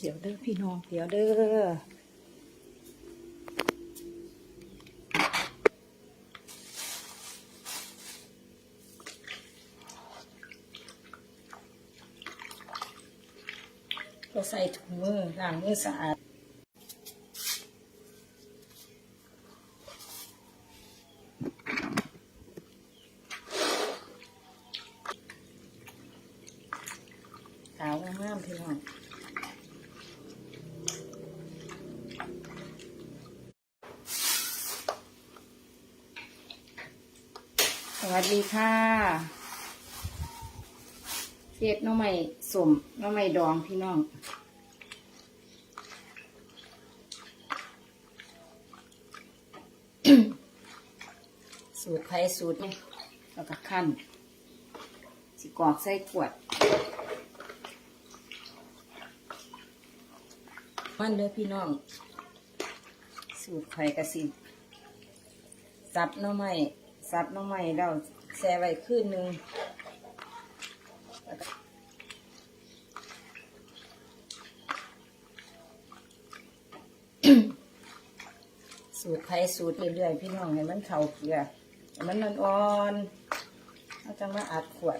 เดี๋ยวเด้อพี่น้อง เดี๋ยวเด้อเราใส่ถุงมือล้างมือสะอาด ขาวงามๆพี่น้อง ส วัสดีค่ะเสียดน้องใหม่สมน้องใหม่ดองพี่น้องสูตรไผ่สูตรนี่แล้วก็ขั้นสิกรอกใส่ขวด มันเด้อพี่น้อง สูตรไข่กระสิสับหน้องใหม่ สับน้องใหม่เราแช่ไว้คืนหนึ่งสูตรไข่สูตรเรื่อยๆพี่น้องให้มันเข่าเกลือให้มันอ่อนๆเราจะมาอัดขวด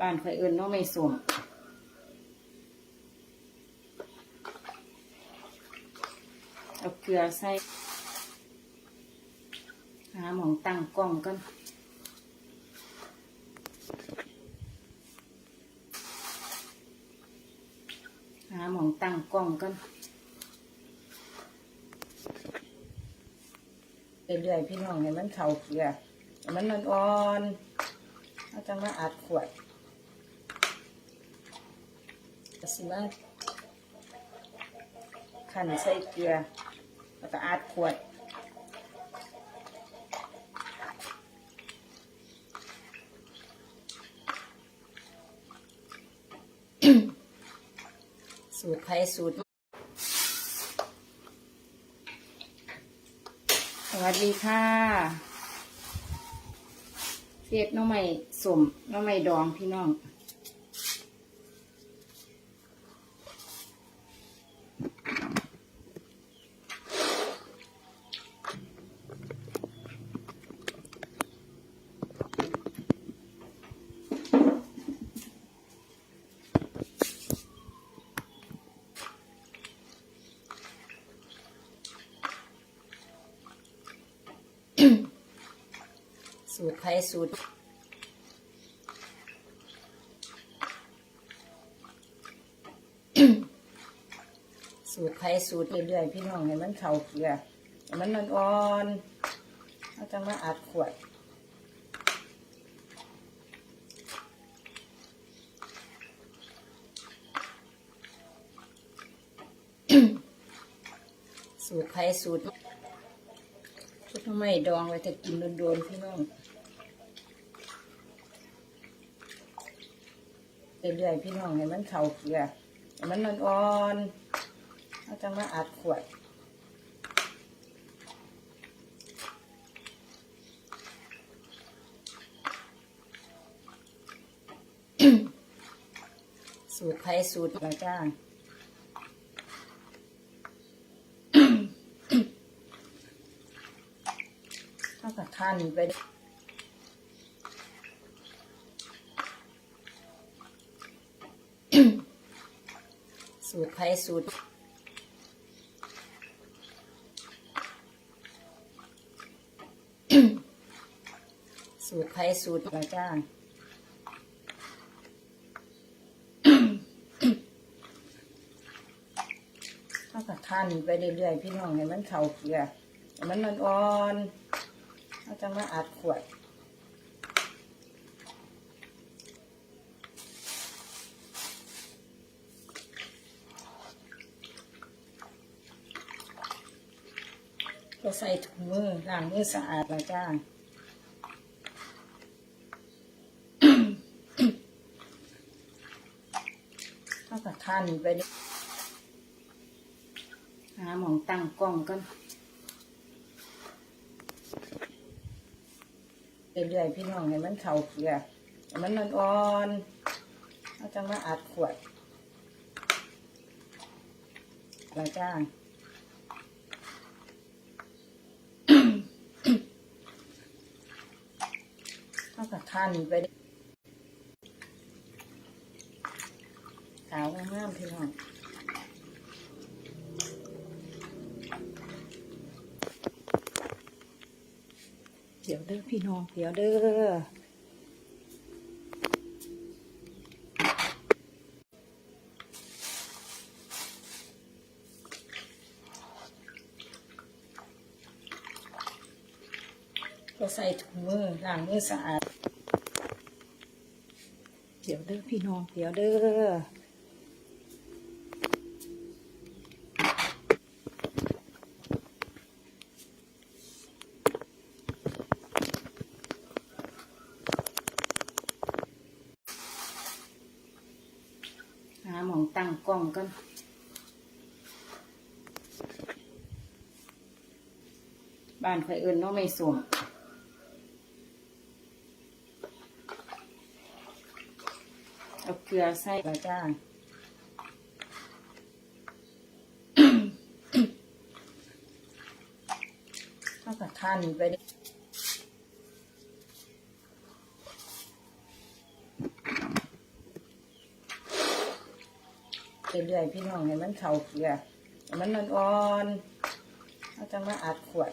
บ้านข่อยเอิญน้องไม่สมเอาเกลือใส่หาหมองตั้งกล้องกันหาหมองตั้งกล้องกันเรื่อยพี่น้องให้มันเข่าเกลือให้มันอ่อนๆเราจะมาอัดขวด ก็ สิมาขันใส่เกลือ แล้วก็อาดขวดสูตรไผ่สูตร สวัสดีค่ะเสียดน้องใหม่สมน้องใหม่ดองพี่น้อง สูตรไผ่สูตรสูตรไผ่สูตรเรื่อยๆพี่น้องให้มันเข่าเกลือ มันอ่อนๆเราจะมาอัดขวดสูตรไผ่สูตรชุดทำไมดองไว้จะกินโดนๆพี่น้องเรื่อยๆพี่น้องให้มันเข่าเกลือมันอ่อนๆเราจะมาอัดขวด สูตรไผ่สูตรอะจ้าเท่ากับขั้นไปสูตรไผ่สูตรสูตรไผ่สูตรอะจ้า เท่ากับ ขั้นไปเรื่อยๆพี่น้องให้มันเข่าเกลือให้มันอ่อนเราจะมาอัดขวดก็ใส่ถุงมือล้างมือสะอาดแล้วจ้าเท่ากับขั้นไปดิ หาหมองตั้งกล้องกันเรื่อยๆพี่น้องให้มันเข่าเกลือให้มันอ่อนเอาจังมาอัดขวดละจ้าเอากับท่านไปสาวงามพี่น้อง พี่น้องเดี๋ยวเด้อก็ใส่ถุงมือล้างมือสะอาด เดี๋ยวเด้อพี่น้องเดี๋ยวเด้อหาหมองตั้ง กล้องกันบ้านข่อยเอิญเนาะไม่สวมเอาเกลือใส่แล้วจ้าเอาวกับขั้นไปดิเรื่อยๆ พี่น้องให้มันเข่าเกลือให้มันอ่อนเราจะมาอัดขวด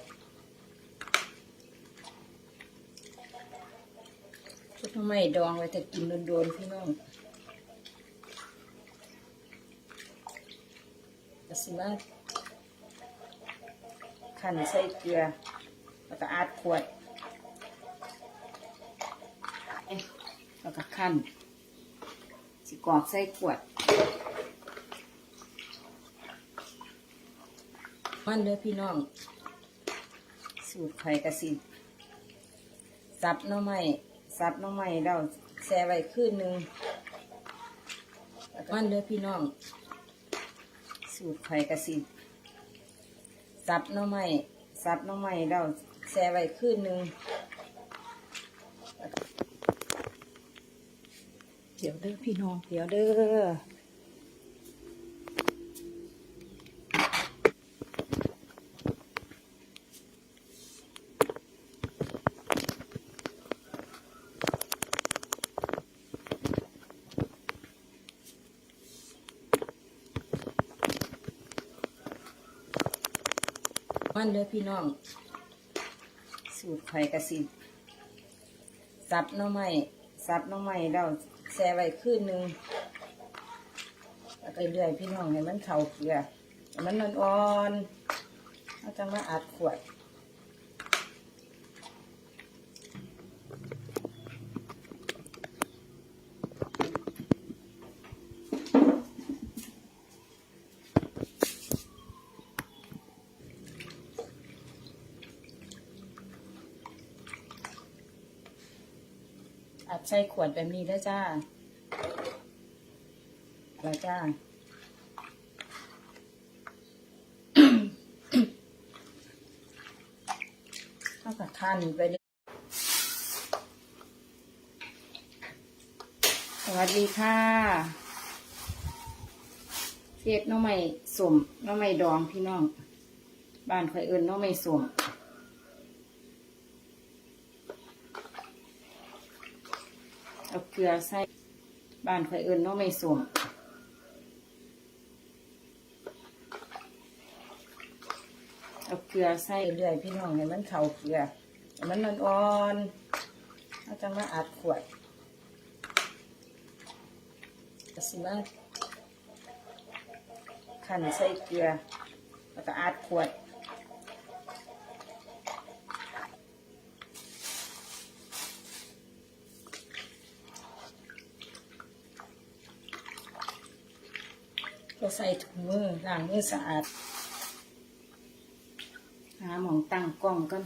ชุดทำไมดองไว้แต่กินโดนๆพี่น้องก็สิมาขันใส่เกลือ แล้วก็อาดขวดเอ๊ะแล้วก็ขันสิกรอกใส่ขวด มันเด้อพี่น้อง สูตรไข่กระสิซับหน้อไม้ซับหน้อไม้เราแช่ไว้คืนหนึ่งแล้วก็มันเด้อพี่น้อง สูตรไข่กระสิซับหน้อไม้ซับหน้อไม้เราแช่ไว้คืนหนึ่งแล้วก็เดี๋ยวเด้อพี่น้อง เดี๋ยวเด้อ มันเลยพี่น้อง สูตรไข่กระสิซับน้องไม้ซับน้องไม้เราแช่ไว้คืนหนึ่งไปเรื่อยพี่น้องให้มันเข่าเกลือมันมันอ่อนเราจะมาอัดขวด อัดใส่ขวดแบบนี้ได้จ้าแล้วจ้าเข้ากับขั้นไปเลยสวัสดีค่ะเทียดน้องใหม่สมน้องใหม่ดองพี่น้อง บ้านข่อยเอิญน้องใหม่สม เอาเกลือใส่บ้านข่อยเอิญน้องไม่สวมเอาเกลือใส่เรื่อยพี่น้องให้มันเข่าเกลือมันอ่อนๆเราจะมาอัดขวดสิมาขันใส่เกลือแล้วก็อัดขวด ก็ใส่ถุงมือล้างมือสะอาด หาหมองตั้งกล้องกัน